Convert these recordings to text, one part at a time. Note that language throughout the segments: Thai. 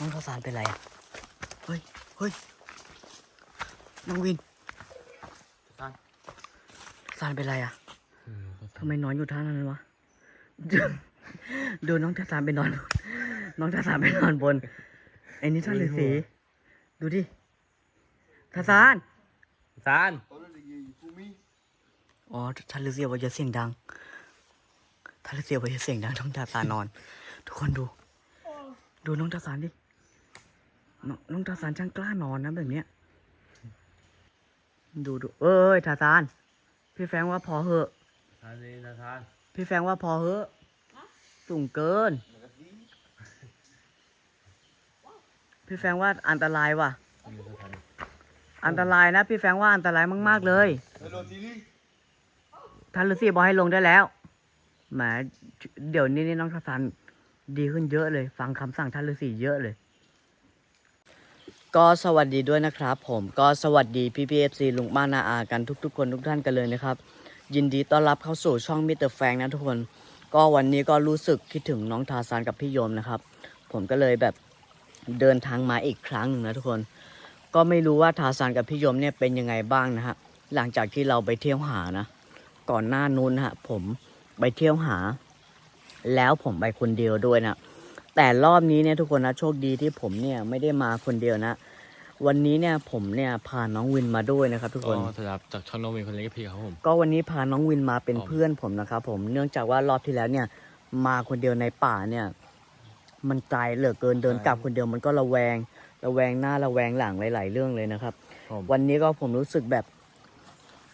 น้องทศานเป็นไรอะ เฮ้ย เฮ้ย น้องวินท่านซานเป็นไรอะอืมทำไมนอนอยู่ท่านั้นวะดูน้องทศานไปนอน น้องทศานไปนอนบน ไอ้นี่ท่านฤาษีดูดิทศานท่านอ๋อท่านฤาษีบอกอย่าเสียงดังท่านฤาษีบอกอย่าเสียงดังน้องทศานนอน ทุกคนดู ดูน้องทศานดิ นน้องทศานช่างกล้านอนนะแบบเนี้ย ดูดูเอ้ยทศาน พี่แฟรงค์ว่าพอเหอะท่านนี่นะท่านพี่แฟรงค์ว่าพอเหอะสูงเกิน พี่แฟรงค์ว่าอันตรายว่ะนี่นะท่านอันตรายนะพี่แฟรงค์ว่าอันตรายมากๆเลยท่านฤาษีบอกให้ลงได้แล้วแหมเดี๋ยวนี้นี่น้องทัศนดีขึ้นเยอะเลย ฟังคำสั่งท่านฤาษีเยอะเลย ก็สวัสดีด้วยนะครับ ผมก็สวัสดีพี่พีเอฟซีลุงบ้านาอากันทุก ๆ คนทุกท่านกันเลยนะครับ ยินดีต้อนรับเข้าสู่ช่องมิเตอร์แฟงนะทุกคน ก็วันนี้ก็รู้สึกคิดถึงน้องทาซานกับพี่โยมนะครับ ผมก็เลยแบบเดินทางมาอีกครั้งหนึ่งนะทุกคน ก็ไม่รู้ว่าทาซานกับพี่โยมเนี่ยเป็นยังไงบ้างนะฮะหลังจากที่เราไปเที่ยวหานะ ก่อนหน้านู้นฮะผมไปเที่ยวหา แล้วผมไปคนเดียวด้วยนะ แต่รอบนี้เนี่ยทุกคนนะโชคดีที่ผมเนี่ยไม่ได้มาคนเดียวนะ วันนี้เนี่ยผมเนี่ยพาน้องวินมาด้วยนะครับ ทุกคก็นสำหรับจากช่องน้องวินคนเล็กกับพี่ครับผมก็วันนี้พาน้องวินมาเป็นครับเพื่อนผมนะครับผมเนื่องจากว่ารอบที่แล้วเนี่ย มาคนเดียวในป่าเนี่ย มันไกลเหลือเกินเดินกลับคนเดียวมันก็ระแวง ระแวงหน้าระแวงหลังหลาย ๆ เรื่องเลยนะครับผมวันนี้ก็ผมรู้สึกแบบ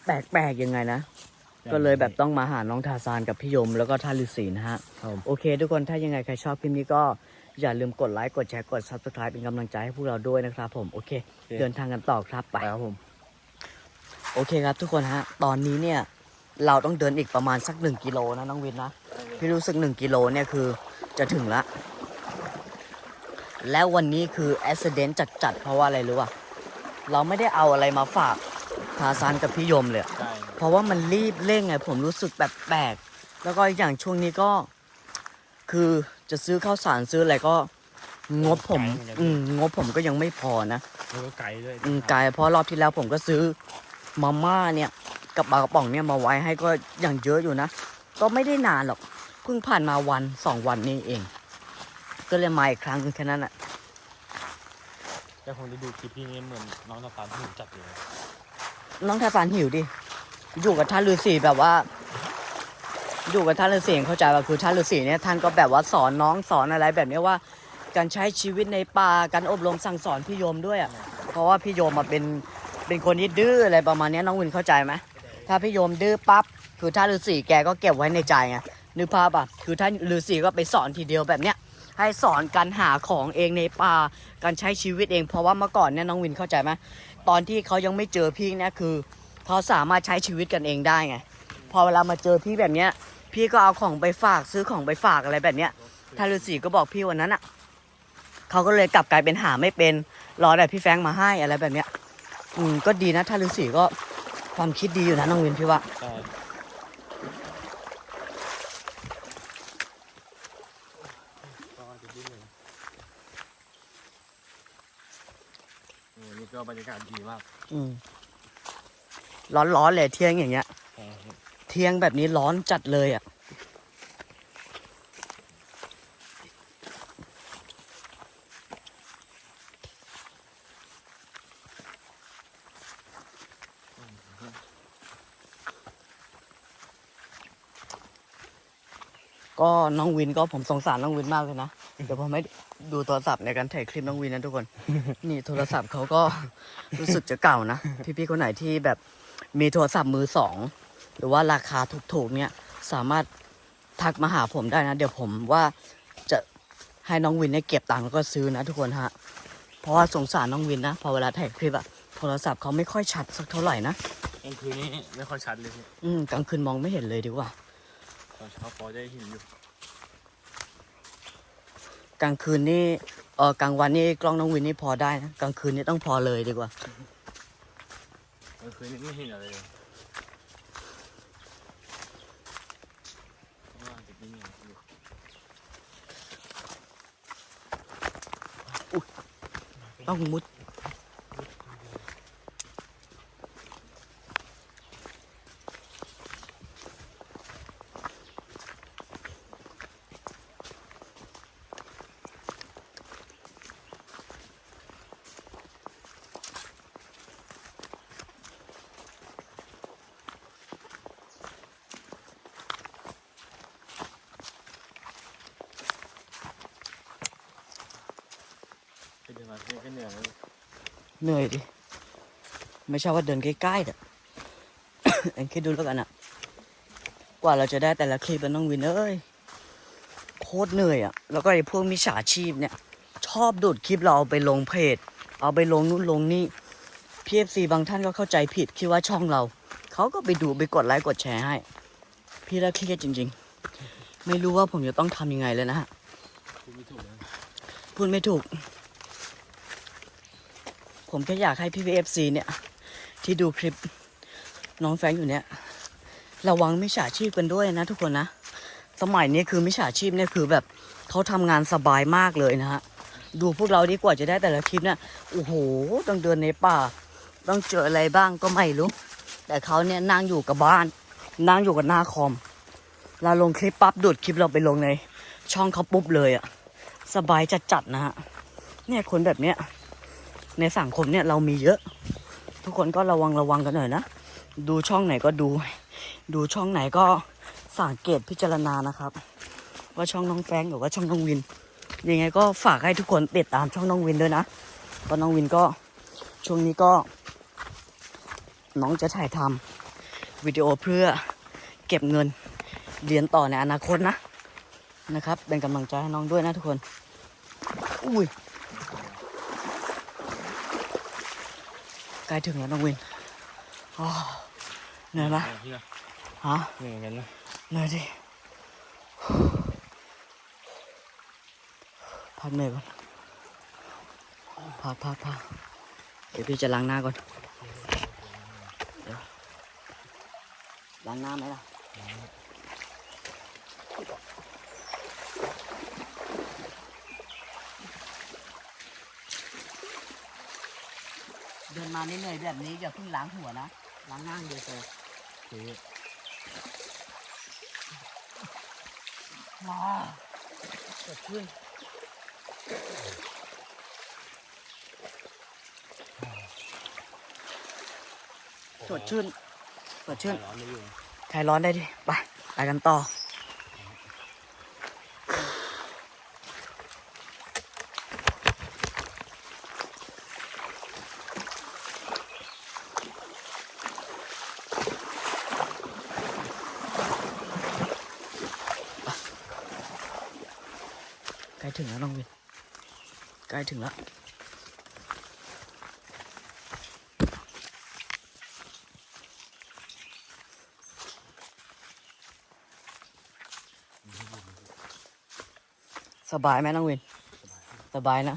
แปลกๆยังไงนะ ก็เลยแบบต้องมาหาน้องทาซานกับพี่ยมแล้วก็ท่านฤาษีนะฮะครับผมโอเค ทุกคนถ้ายังไงใครชอบคลิปนี้ก็อย่าลืมกดไลค์กดแชร์กด subscribe เป็นกำลังใจให้พวกเราด้วยนะครับผม โอเค เดินทางกันต่อครับไปไปครับผม โอเคครับทุกคนฮะ ตอนนี้เนี่ยเราต้องเดินอีกประมาณสักหนึ่งกิโลนะน้องวินนะ พี่รู้สึกหนึ่งกิโลเนี่ยคือจะถึงละ แล้ววันนี้คือแอสเดนต์จัดๆเพราะว่าอะไรรู้ป่ะ เราไม่ได้เอาอะไรมาฝากทาซานกับพี่ยมเลยอะใช่ เพราะว่ามันรีบเร่งไงผมรู้สึกแบบแปลกๆแล้วก็อีกอย่างช่วงนี้ก็ คือจะซื้อข้าวสารซื้ออะไรก็ งบผม อืมงบผมก็ยังไม่พอนะแล้วก็ไกลด้วยอืมกายเพราะรอบที่แล้วผมก็ซื้อมาม่าเนี่ย กับปลากระป๋องเนี่ยมาไว้ให้ก็อย่างเยอะอยู่นะก็ไม่ได้นานหรอกเพิ่งผ่านมาวันสองวันนี้เอง ก็เลยมาอีกครั้งหนึ่งแค่นั้นแหละแต่ผมจะดูคลิปพี่นี่เหมือนน้องน้ำตาลหิวจัดเลยน้องทาฟานหิวดิ อยู่กับท่านฤาษีแบบว่า อยู่กับท่านฤาษีเข้าใจว่าคือท่านฤาษีเนี่ยท่านก็แบบว่าสอนน้องสอนอะไรแบบนี้ว่า การใช้ชีวิตในป่าการอบรมสั่งสอนพี่โยมด้วยอะเพราะว่าพี่โยมมาเป็นเป็นคนที่ดื้ออะไรประมาณนี้น้องวินเข้าใจไหมถ้าพี่โยมดื้อปั๊บคือท่านฤาษีแกก็เก็บไว้ในใจไงนึกภาพอะคือท่านฤาษีก็ไปสอนทีเดียวแบบเนี้ยให้สอนการหาของเองในป่าการใช้ชีวิตเองเพราะว่าเมื่อก่อนเนี่ยน้องวินเข้าใจไหมตอนที่เขายังไม่เจอพี่เนี่ยคือ เขาสามารถใช้ชีวิตกันเองได้ไง พอเวลามาเจอพี่แบบเนี้ย พี่ก็เอาของไปฝากซื้อของไปฝากอะไรแบบเนี้ยท่านฤาษีก็บอกพี่วันนั้นอะเขาก็เลยกลับกลายเป็นหาไม่เป็นรอแต่พี่แฟรงค์มาให้อะไรแบบเนี้ย อืมก็ดีนะท่านฤาษีก็ความคิดดีอยู่นะน้องวินพี่ว่าใช่ก็จะดิ้นเลยโอ้นี่ก็บรรยากาศดีมาก อืม ร้อนๆเลยเที่ยงอย่างเงี้ยใช่ครับเที่ยงแบบนี้ร้อนจัดเลยอะก็น้องวินก็ผมสงสารน้องวินมากเลยนะ เดี๋ยวผมให้ดูโทรศัพท์ในการถ่ายคลิปน้องวินนะทุกคน นี่โทรศัพท์เขาก็รู้สึกจะเก่านะ พี่ๆคนไหนที่แบบ มีโทรศัพท์มือสองหรือว่าราคาถูกๆเนี่ยสามารถทักมาหาผมได้นะ เดี๋ยวผมว่าจะให้น้องวินเนี่ยเก็บตังค์แล้วก็ซื้อนะทุกคนฮะเพราะว่าสงสารน้องวินนะพอเวลาถ่ายคลิปอะโทรศัพท์เขาไม่ค่อยชัดสักเท่าไหร่นะกลางคืนนี้ไม่ค่อยชัดเลยพี่อืมกลางคืนมองไม่เห็นเลยดีกว่าตอนเช้าพอได้เห็นอยู่กลางคืนนี่เออกลางวันนี่กล้องน้องวินนี่พอได้นะกลางคืนนี่ต้องพอเลยดีกว่า กลางคืนนี้ไม่เห็นอะไรเลยว่าจะดิ้นอยู่ออุ๊ยต้องมุด ไปเดินมาที่นี่ก็เหนื่อยแล้ว เหนื่อยดิ ไม่ใช่ว่าเดินใกล้ๆแต่เอ็งคิดดูแล้วกันอะกว่าเราจะได้แต่ละคลิปมันต้องวินเอ้ยโคตรเหนื่อยอะแล้วก็ไอ้พวกมิจฉาชีพเนี่ย ชอบดูดคลิปเราเอาไปลงเพจ เอาไปลงนู่นลงนี่พีเอฟซีบางท่านก็เข้าใจผิดคิดว่าช่องเรา เขาก็ไปดูไปกดไลค์กดแชร์ให้ พี่ละเครียดจริง ๆ ไม่รู้ว่าผมจะต้องทำยังไงเลยนะฮะคุณไม่ถูกเลยพูดไม่ถูก ผมแค่อยากให้พี่พีเอฟซีเนี่ย ที่ดูคลิปน้องแฟงอยู่เนี่ย ระวังมิจฉาชีพกันด้วยนะทุกคนนะ สมัยนี้คือมิจฉาชีพเนี่ยคือแบบเขาทำงานสบายมากเลยนะฮะ ดูพวกเราดีกว่าจะได้แต่ละคลิปเนี่ยโอ้โหต้องเดินในป่า ต้องเจออะไรบ้างก็ไม่รู้แต่เขาเนี่ยนั่งอยู่กับบ้าน นั่งอยู่กับหน้าคอมเราลงคลิปปั๊บดูดคลิปเราไปลงใน ช่องเขาปุ๊บเลยอะสบายจัดๆนะฮะเนี่ยคนแบบเนี้ย ในสังคมเนี่ยเรามีเยอะ ทุกคนก็ระวังระวังกันหน่อยนะ ดูช่องไหนก็ดู ดูช่องไหนก็สังเกตพิจารณานะครับ ว่าช่องน้องแฟงหรือว่าช่องน้องวิน ยังไงก็ฝากให้ทุกคนติดตามช่องน้องวินด้วยนะเพราะน้องวินก็ช่วงนี้ก็ น้องจะถ่ายทำวิดีโอเพื่อเก็บเงินเรียนต่อในอนาคตนะนะครับ เป็นกำลังใจให้น้องด้วยนะทุกคน อุ้ย ใกล้ถึงแล้วน้องวินอ๋อเหนื่อยไหมพี่นะฮะเหนื่อยเหมือนกันนะเหนื่อยดิพักเหนื่อยก่อนพักพักพักเดี๋ยวพี่จะล้างหน้าก่อนเดี๋ยวล้างหน้าไหมล่ะ เดิน มาเหนื่อยๆแบบนี้อย่าเพิ่งล้างหัวนะล้างหน้าอย่างเดียวเลยคือว้าสดชื่นสดชื่นสดชื่นร้อนไม่อยู่คลายร้อนได้ดิไปไปกันต่อ ใกล้ถึงแล้วน้องวิน ใก ล้ถึงแล้วสบายไหมน้องวิน สบายนะ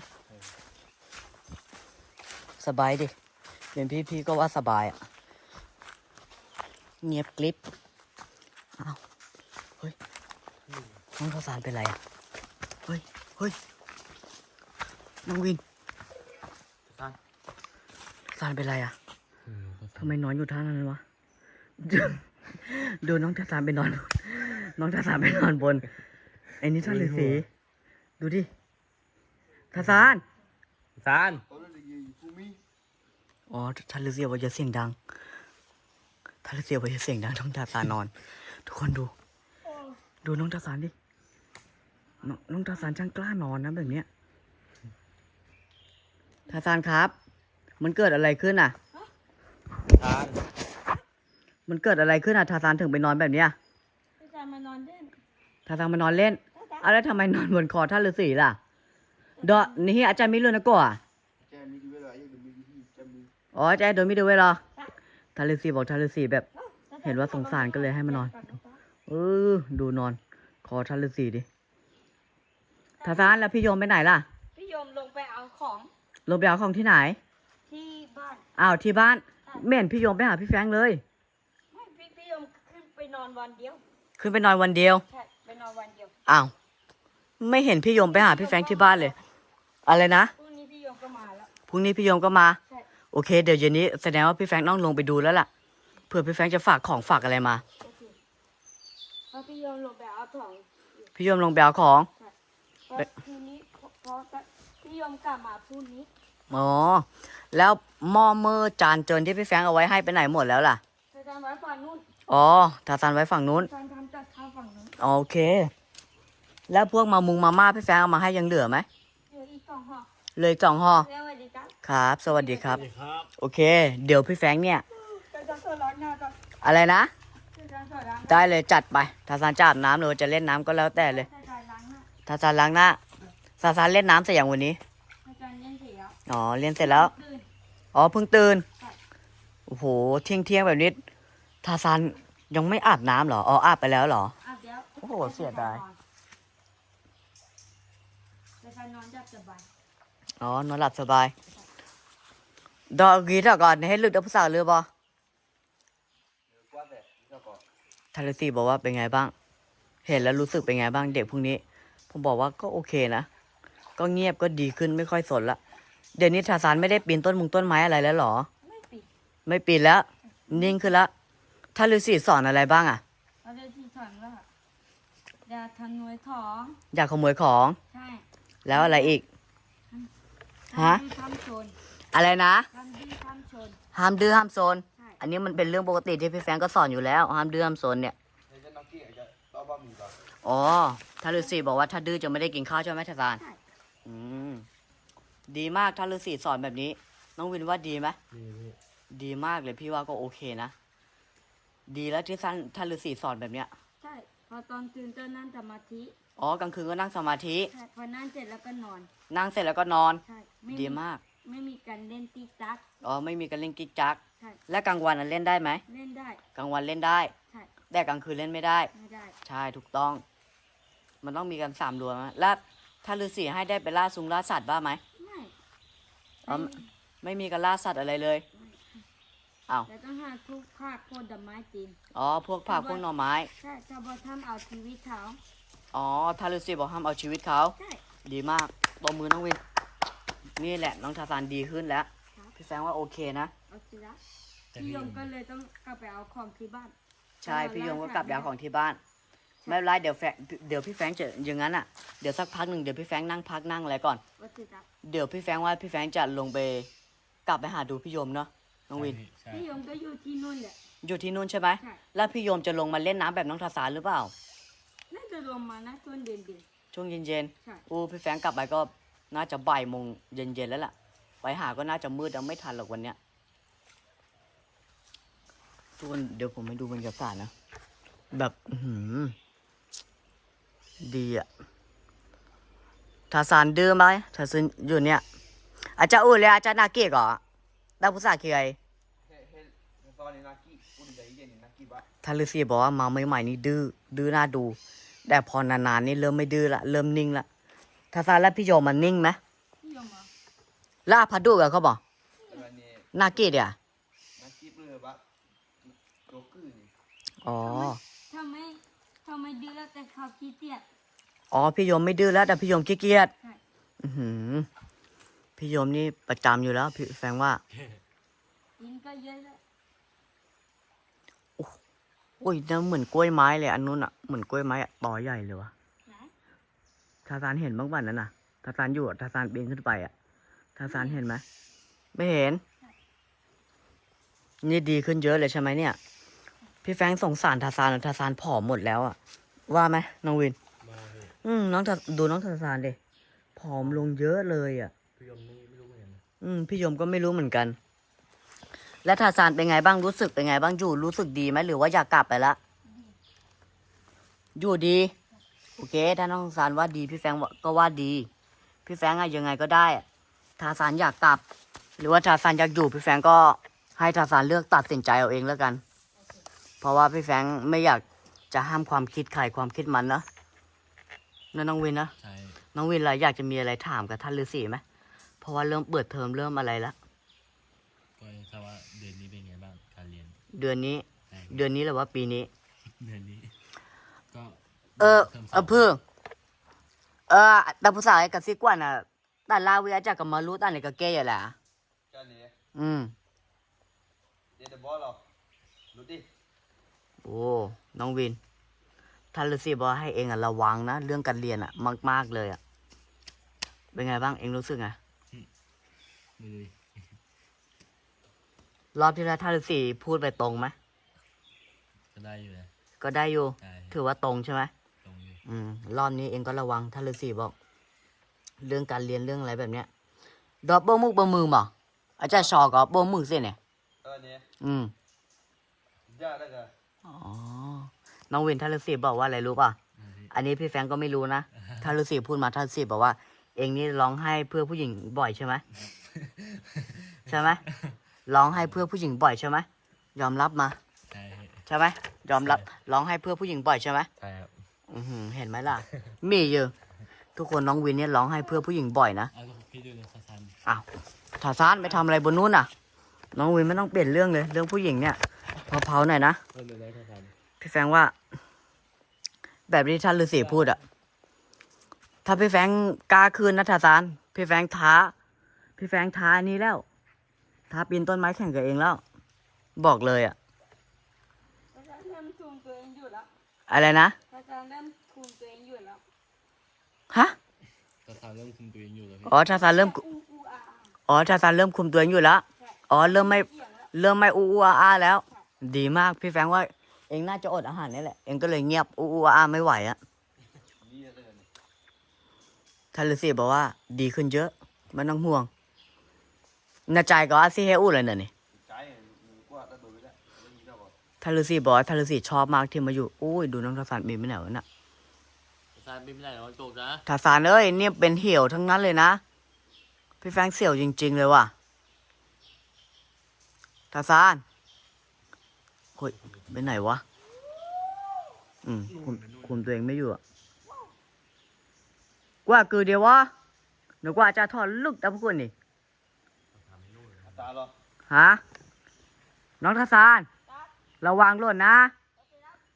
สบายดิ เป็นพี่พี่ก็ว่าสบายอะ เงียบกริบอ้าว เฮ้ยน้องข้าวสารเป็นไรอะ เฮ้ย เฮ้ย น้องวินท่านสารเป็นไรอะทำไมนอนอยู่ท่านั้นวะดูน้องทัศานไปนอน น้องทัศานไปนอนบนไอ้นี่ท่านฤาษีดูดิทัศานซานอ๋อท่านฤาษีบอกอย่าเสียงดังท่านฤาษีบอกอย่าเสียงดังน้องทัศานนอน ทุกคนดู ดูน้องทัศานดินน้องทัศานช่างกล้านอนนะแบบเนี้ย ทัศานครับ มันเกิดอะไรขึ้นอะซานมันเกิดอะไรขึ้นอะทาซานถึงไปนอนแบบเนี้ยอาจารย์มานอนเล่นทาซานมานอนเล่นอะแล้วทำไมนอนบนคอท่านฤาษีล่ะดอนี่อาจารย์มิลุนะก็อะอ๋ออาจารย์โดนมิดูไว้เหรอท่านฤาษีบอกท่านฤาษีแบบ เห็นว่าสงสารก็เลยให้มานอน เออ ดูนอน คอท่านฤาษีดิทาซานแล้วพี่โยมไปไหนล่ะ พี่โยมลงไปเอาของ ลงไปเอาของที่ไหน ที่บ้าน อ้าวที่บ้านไม่เห็นพี่โยมไปหาพี่แฟรงค์เลย ไม่พี่พี่โยมขึ้นไปนอนวันเดียว ขึ้นไปนอนวันเดียว ใช่ ไปนอนวันเดียว อ้าว ไม่เห็นพี่โยมไปหาพี่แฟรงค์ที่บ้านเลย อะไรนะ พรุ่งนี้พรุ่งนี้พี่โยมก็มา ใช่ โอเค เดี๋ยวเย็นนี้แสดงว่าพี่แฟรงค์ต้องลงไปดูแล้วล่ะ เผื่อพี่แฟรงค์จะฝากของฝากอะไรมา โอเคพอพี่โยมลงไปเอาของพี่โยมลงไปเอาของ พอทีนี้พอพอพี่โยมกลับมาพรุ่งนี้ อ๋อแล้วหม้อเมอร์จานเจินที่พี่แฟรงค์เอาไว้ให้ไปไหนหมดแล้วล่ะอาจารย์ไว้ฝั่งนู้นอ๋อทาซานไว้ฝั่งนู้นอาจารย์ทำจัดข้าวฝั่งนู้นโอเค แล้วพวกมามุงมาม่าพี่แฟรงค์เอามาให้ยังเหลือไหมเหลืออีกสองห่อเลยสองห่อเรียกว่าดีจ้ะครับ สวัสดีครับสวัสดีครับโอเค เดี๋ยวพี่แฟรงค์เนี่ยอาจารย์สอนร้อนหน้าก่อนอะไรนะอาจารย์สอนล้างหน้าได้เลยจัดไปทาซานจะอาบน้ำหรือว่าจะเล่นน้ำก็แล้วแต่เลยอาจารย์ล้างหน้าทาซานล้างหน้าทาซานเล่นน้ำเสร็จอย่างวันนี้ อ๋อเล่นเสร็จแล้วตื่นอ๋อเพิ่งตื่นใช่โอ้โหเที่ยงเที่ยงๆแบบนี้ทาซานยังไม่อาบน้ำเหรอ อ๋ออาบไปแล้วเหรอ อาบแล้วโอ้โหเสียดายอาจารย์นอนจับสบายอ๋อนอนหลับสบาย ดอกกีดก่อนให้ลึกดับภาษาเรือบอทารุสีบอกว่าเป็นไงบ้าง เห็นแล้วรู้สึกเป็นไงบ้างเด็กพวกนี้ ผมบอกว่าก็โอเคนะ ก็เงียบก็ดีขึ้นไม่ค่อยสนละ เดี๋ยวนี้ทาซานไม่ได้ปีนต้นมุงต้นไม้อะไรแล้วเหรอ ไม่ปิดไม่ปีนแล้ว นิ่งขึ้นละถ้าฤาษีสอนอะไรบ้างอะเราจะที่สอนว่าอย่าทำนวยของอยากขโมยของใช่แล้วอะไรอีกฮะทำดีทำชนอะไรนะทำดีทำชนห้ามดื้อห้ามโซนใช่อันนี้มันเป็นเรื่องปกติที่พี่แฟรงก์ก็สอนอยู่แล้วห้ามดื้อห้ามโซนเนี่ยอ๋อถ้าฤาษีบอกว่าถ้าดื้อจะไม่ได้กินข้าวใช่ไหมทาซานใช่อืม ดีมากถ้าฤาษีสอนแบบนี้ น้องวินว่าดีไหมนี่พี่ดีมากเลยพี่ว่าก็โอเคนะ ดีแล้วที่ท่านท่านฤาษีสอนแบบเนี้ย ใช่ พอตอนตื่นก็นั่งสมาธิอ๋อกลางคืนก็นั่งสมาธิ ใช่พอนั่งเสร็จแล้วก็นอน นั่งเสร็จแล้วก็นอน ใช่ไม่ดีมาก ไม่มีการเล่นติ๊กตัก อ๋อไม่มีการเล่นกิ๊กจัก ใช่ และกลางวันน่ะเล่นได้ไหมเล่นได้ กลางวันเล่นได้ ใช่ แต่กลางคืนเล่นไม่ได้ ไม่ได้ ใช่ถูกต้อง มันต้องมีกันสามดวงนะแล้วถ้าฤาษีให้ได้ไปล่าสุงล่าสัตว์บ้างไหมไม่ อ๋อไม่ไม่มีการล่าสัตว์อะไรเลยอ้าวแต่ต้องหาทุกภาคโคตรดอกไม้จีนอ๋อ พวกผักพวกหน่อไม้ ใช่ชาวบ้านทำเอาชีวิตเขาอ๋อถ้าฤาษีบอกห้ามเอาชีวิตเขา ใช่ ดีมากตบมือน้องวิน นี่แหละน้องทาซานดีขึ้นแล้วครับพี่แฟรงค์ว่าโอเคนะ เอาชีวิตแต่พี่พี่ยมก็เลยต้องกลับไปเอาของที่บ้านใช่ พี่ยงก็กลับยาของที่บ้านใช่ ไม่เป็นไรเดี๋ยวแฟรงค์เดี๋ยวพี่แฟรงค์จะอย่างนั้นอะเดี๋ยวสักพักหนึ่งเดี๋ยวพี่แฟรงค์นั่งพักนั่งอะไรก่อน วัตถุจักรเดี๋ยวพี่แฟรงค์ว่าพี่แฟรงค์จะลงไปกลับไปหาดูพี่ยมเนาะน้องวินใช่พี่ยมก็อยู่ที่นู่นแหละ อยู่ที่นู่นใช่ไหมใช่ แล้วพี่ยมจะลงมาเล่นน้ำแบบน้องทาซานหรือเปล่า น่าจะรวมมานะส่วนเด่นช่วงเย็นๆใช่ ๆโอ้พี่แฟรงค์กลับไปก็น่าจะบ่ายโมงเย็นๆแล้วล่ะ ไปหาก็น่าจะมืดแล้วไม่ทันหรอกวันเนี้ยทุกคนเดี๋ยวผมให้ดูบรรยากาศนะ แบบอื้อหือ ดีอะทาซานดื้อไหมทาซานอยู่เนี่ย อาจารย์อุ่นเลยอาจารย์นาเกะก่อได้ภาษาเคียทาลือซีบอกว่ามาใหม่ๆนี่ดื้อดื้อน่าดู แต่พอนานๆนี่เริ่มไม่ดื้อละเริ่มนิ่งละทาซานและพี่โยมมันนิ่งไหมพี่ยมเหรอแล้วอาพัดดูกับเขาบอกนาเกะเดียอ๋อ ทำไมทำไมดื้อแล้วแต่เขาขี้เกียจ อ๋อพี่โยมไม่ดื้อแล้วแต่พี่โยมขี้เกียจใช่ อือหือ พี่โยมนี่ประจำอยู่แล้ว พี่แฟงว่า กินก็เยอะแล้วโอ้ยนั่นเหมือนกล้วยไม้เลยอันนู้นอะเหมือนกล้วยไม้อะต่อใหญ่เลยวะไหนทาซานเห็นบ้างวันนั้นน่ะทาซานอยู่อะทาซานปีนขึ้นไปอะทาซานเห็นไหมไม่เห็น นี่ดีขึ้นเยอะเลยใช่ไหมเนี่ย พี่แฟงสงสารทาซานอะทาซานผอมหมดแล้วอะว่าไหมน้องวิน มาพี่อืมน้องทาดูน้องทาซานดิผอมลงเยอะเลยอะพี่ยมนี่ไม่รู้เหมือนกันนะอืมพี่ยมก็ไม่รู้เหมือนกัน แล้วทาซานเป็นไงบ้างรู้สึกเป็นไงบ้างอยู่รู้สึกดีไหมหรือว่าอยากกลับไปละอยู่ดี โอเค ถ้าน้องทาซานว่าดี พี่แฟรงค์ว่าก็ว่าดี พี่แฟรงค์อะยังไงก็ได้อะทาซานอยากกลับ หรือว่าทาซานอยากอยู่พี่แฟรงค์ก็ให้ทาซานเลือกตัดสินใจเอาเองแล้วกัน เพราะว่าพี่แฟรงค์ไม่อยากจะห้ามความคิดใครความคิดมันนะนะน้องวินนะใช่น้องวินล่ะอยากจะมีอะไรถามกับท่านฤาษีไหมเพราะว่าเริ่มเปิดเทอมเริ่มอะไรแล้วก็ถ้าว่าเดือนนี้เป็นไงบ้างการเรียนเดือนนี้ ใช่เดือนนี้หรือว่าปีนี้ เดือนนี้ ก็เออทมสเออเพื่อเออแต่ภาษาไอ้กับซิกวนอะแต่ลาวิอาจากกับมารู้ตั้งในกับเกย์อยู่แหละอืมเดี๋ยวเดี๋ยวบอสหรอรู้ดิโอ้น้องวินท่านฤาษีบอกให้เองอะระวังนะเรื่องการเรียนอะมาก ๆเลยอะเป็นไงบ้างเองรู้สึกไงมือรอบที่แล้วท่านฤาษีพูดไปตรงไหมก็ได้อยู่นะก็ได้อยู่ได้ถือว่าตรงใช่ไหมตรงอยู่อืมรอบนี้เองก็ระวังท่านฤาษีบอก เรื่องการเรียนเรื่องอะไรแบบเนี้ยดอกโบมุกบมือบ่อาจารย์ชอก็โบมุกสิเนี่ยเออเนี่ยอืมยากได้ไง อ๋อ น้องวินท่านฤาษีบอกว่าอะไรรู้ป่ะอืมอันนี้พี่แฟรงก์ก็ไม่รู้นะท่านฤาษีพูดมาท่านฤาษีบอกว่า เองนี่ร้องไห้เพื่อผู้หญิงบ่อยใช่ไหมใช่ไหมร้องไห้เพื่อผู้หญิงบ่อยใช่ไหมยอมรับมา ใช่ใช่ไหมยอมรับร้องไห้เพื่อผู้หญิงบ่อยใช่ไหมใช่ครับอือหือเห็นไหมล่ะ มีอยู่ทุกคนน้องวินเนี่ยร้องไห้เพื่อผู้หญิงบ่อยนะ เอาลูกพี่ดูเลยสั้นอ้าวถาซานไปทำอะไรบนนู้นน่ะ น้องวินไม่ต้องเปลี่ยนเรื่องเลย เรื่องผู้หญิงเนี่ยเผาๆหน่อยนะๆเออเลยเลยสั้นพี่แฟรงค์ว่า แบบที่ท่านฤาษีพูดอะถ้าพี่แฟรงค์กล้าคืนนะทาซานพี่แฟรงค์ท้า พี่แฟรงค์ท้าอันนี้แล้วท้าปีนต้นไม้แข่งกับเองแล้ว บอกเลยอะอาจารย์เริ่มคุมตัวเองอยู่แล้วอะไรนะอาจารย์เริ่มคุมตัวเองอยู่แล้วฮะๆก็ทำเริ่มคุมตัวเองอยู่แล้วพี่อ๋อทาซานเริ่มอูอูอาอาอ๋อทาซานเริ่มคุมตัวเองอยู่แล้ว อ๋อเริ่มไม่เกี่ยงแล้วเริ่มไม่อู้อู้อาอาแล้ว ดีมากพี่แฟรงค์ว่า เองน่าจะอดอาหารนี่แหละเองก็เลยเงียบอู้อู้อาอาไม่ไหวอะดีได้ไงท่านฤาษีบอกว่า ดีขึ้นเยอะไม่ต้องห่วงนาใจก็อาซีเฮอูเลยเนี่ยนี่ใจมึงกว่าตะเบิดแล้วไม่มีแล้วบอกท่านฤาษีบอกว่าท่านฤาษีชอบมากที่มาอยู่โอ้ยดูน้องทาสานมีไม่ไหนวะน่ะสั้นไม่เป็นไรหรอกจบนะทาสานเอ้ยเนี่ยเป็นเหี่ยวทั้งนั้นเลยนะพี่แฟรงค์เสี่ยวจริง ๆ เลยว่ะ ทาสานเฮ้ยไปไหนวะ อืมคุมคุมตัวเองไม่อยู่อะกว่าคือเดียววะหนูกว่าจะถอดลูกตะพวกคุณนี่ตาหรอฮะน้องทาซานระวังหล่นนะ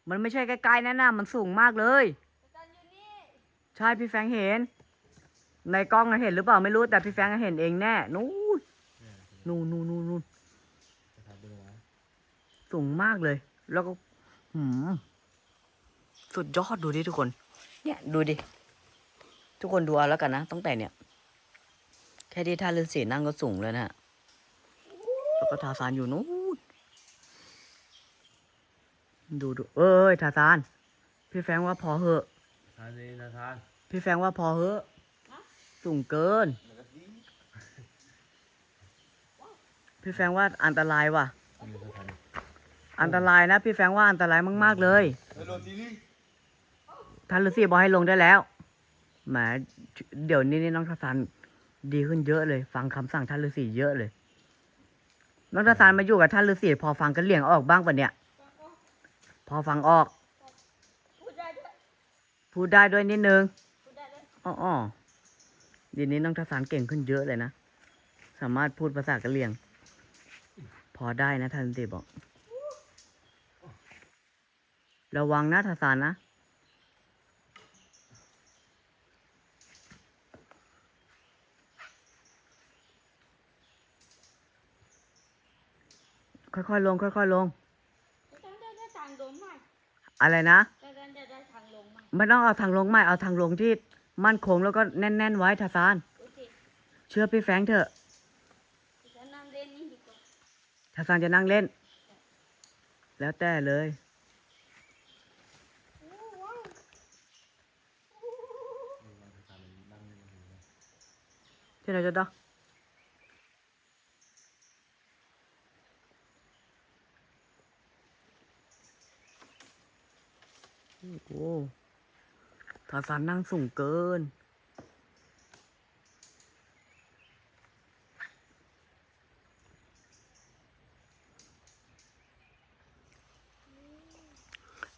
มันไม่ใช่ใกล้ๆนั่นนะมันสูงมากเลยอาจารย์อยู่นี่ใช่พี่แฟรงค์เห็น ในกล้องอะเห็นหรือเปล่าไม่รู้แต่พี่แฟรงค์อะเห็นเองแน่ นู่นนู่นนู่นนู่นนู่นสั้นไปเลยนะ สูงมากเลย แล้วก็หืมสุดยอดดูดิทุกคน เนี่ยดูดิ ทุกคนดูเอาแล้วกันนะตั้งแต่เนี่ย แค่ที่ท่าฤาษีนั่งก็สูงแล้วนะฮะแล้วก็ทาซานอยู่นู้นดูดูเอ้ยทาซาน พี่แฟรงค์ว่าพอเหอะทานเลยนะทานพี่แฟรงค์ว่าพอเหอะสูงเกินแล้วก็ดีพี่แฟรงค์ว่าอันตรายว่ะคุณดูสั้น อันตรายนะพี่แฟงว่าอันตรายมากๆเลยเฮ้ยท่านฤาษีบอกให้ลงได้แล้วแหมเดี๋ยวนี้นน้องทาซานดีขึ้นเยอะเลย ฟังคำสั่งท่านฤาษีเยอะเลยน้องทาซานมาอยู่กับท่านฤาษีพอฟังกันเหลี่ยงออกบ้างปะเนี่ย พอฟังออก พูดได้ด้วยนิดนึงอ๋อเดี๋ยวนี้น้องทาซานเก่งขึ้นเยอะเลยนะ สามารถพูดภาษากะเหรี่ยง พอได้นะท่านฤาษีบอก ระวังนะทาซานนะ ค่อยๆลง ค่อยๆลงอาจารย์จะได้ทางลงไหมอะไรนะอาจารย์จะได้ทางลงไหมไม่ต้องเอาทางลงไม่ เอาทางลงที่มั่นคงแล้วก็แน่น ๆ ไว้ทาซานโอเคเชื่อพี่แฟรงค์เถอะอาจารย์นั่งเล่นนี่ดีกว่าทาซานจะนั่งเล่น แล้วแต่เลย ที่ไหนจะดอโอ้โหทาซานนั่งสูงเกิน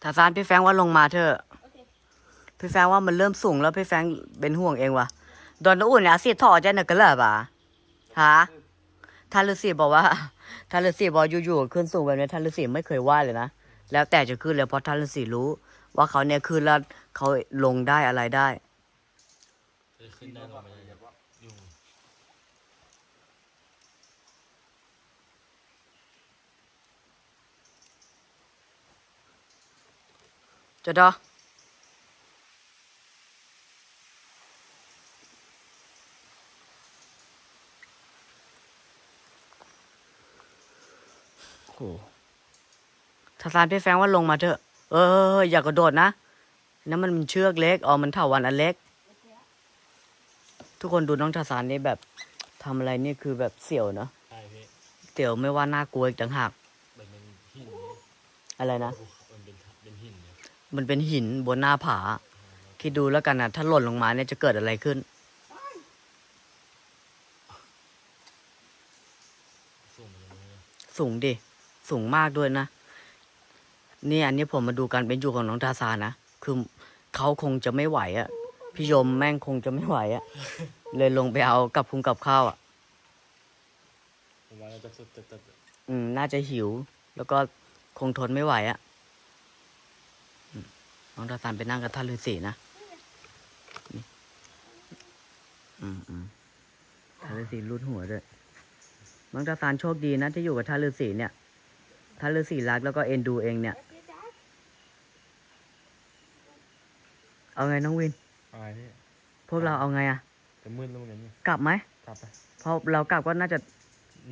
ทาซานพี่แฟรงค์ว่าลงมาเถอะโอเคพี่แฟรงค์ว่ามันเริ่มสูงแล้วพี่แฟรงค์เป็นห่วงเองวะ โดนอุ่นเนี่ยสิท่อจะนึกกันเลยปะฮะท่านฤาษีบอกว่าท่านฤาษีบอกอยู่ๆขึ้นสูงแบบนี้ท่านฤาษีไม่เคยไหวเลยนะแล้วแต่จะขึ้นเลยเพราะท่านฤาษีรู้ ว่าเขาเนี่ยขึ้นแล้วเขาลงได้อะไรได้ขึ้นได้จะดอ โหทาซานพี่แฟรงค์ว่าลงมาเถอะ เออ อย่ากระโดดนะนั่นมันเชือกเล็กอ๋อมันเถาวันอันเล็ก ทุกคนดูน้องทาซานนี่แบบทำอะไรนี่คือแบบเสี่ยวเนอะใช่พี่เสี่ยวไม่ว่าน่ากลัวอีกต่างหากมันเป็นหินอะไรนะ มันเป็นเป็นหินเนี่ยมันเป็นหินบนหน้าผา คิดดูแล้วกันนะถ้าหล่นลงมาเนี่ยจะเกิดอะไรขึ้นสูงอย่างนี้สูงดิ สูงมากด้วยนะ นี่อันนี้ผมมาดูการเป็นอยู่ของน้องทาซานนะ คือเขาคงจะไม่ไหวอะ่ะ พี่ยมแม่งคงจะไม่ไหวอะ่ะ เลยลงไปเอากับพุงกับข้าวอะ่ะ ผมว่าเราจะสุดจะจะอืม น่าจะหิว แล้วก็คงทนไม่ไหวอะ่ะอืมน้องทาซานไปนั่งกับท่านฤาษีนะนี่อืมอืมท่านฤาษีรูดหัวด้วยน้องทาซานโชคดีนะที่อยู่กับท่านฤาษีเนี่ย ท่านฤาษีรักแล้วก็เอ็นดูเองเนี่ย เอาไงน้องวิน อะไรพี่พวกเราเอาไงอะจะมืดแล้วเหมือนกันเนี่ยกลับไหมกลับไปเพราะเรากลับก็น่าจะ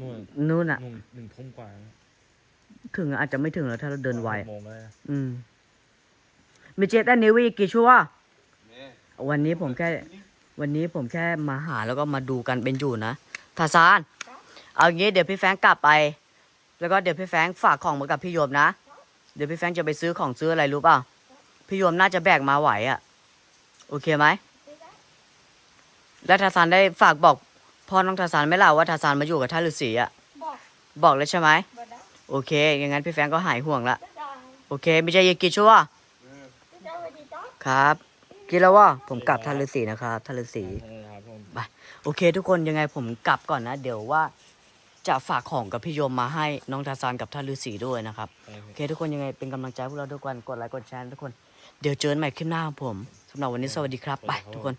นู่นนู่นอะนู่นหนึ่งทุ่มกว่าแล้วถึงอาจจะไม่ถึงแล้วถ้าเราเดินไวหกโมงแล้วนะอืมมีเจตันนิวีกี่ชั่วเนี่ยวันนี้ผมแค่ วันนี้ผมแค่มาหาแล้วก็มาดูกันเป็นอยู่นะทาซาน เอางี้เดี๋ยวพี่แฟรงค์กลับไป แล้วก็เดี๋ยวพี่แฟรงค์ฝากของมากับพี่โยมนะ เดี๋ยวพี่แฟรงค์จะไปซื้อของซื้ออะไรรู้เปล่าพี่โยมน่าจะแบกมาไหวอะ่ะ โอเคไหม แล้วทาซานได้ฝากบอกพ่อน้องทาซานไหม่ล่ะว่าทาซานมาอยู่กับท่านฤาษีอะ บอกบอกแล้วใช่ไหมบอกได้โอเคอย่างงั้นพี่แฟรงค์ก็หายห่วงละได้โอเคไม่ใช่ยากิชัวร์ได้สวัสดีจ้าครับกินแล้วว่าผมกลับท่านฤาษีนะครับท่านฤาษีเออครับผมโอเค ทุกคนยังไงผมกลับก่อนนะ เดี๋ยวว่า จะฝากของกับพี่โยมมาให้น้องทาซานกับท่านฤาษีด้วยนะครับใช่โอพี่เคทุกคนยังไงเป็นกำลังใจให้พวกเราทุกคนกดไลค์กดแชร์ทุกคน เดี๋ยวเจอกันใหม่คลิปหน้าของผมสำหรับวันนี้สวัสดีครับไปทุกคน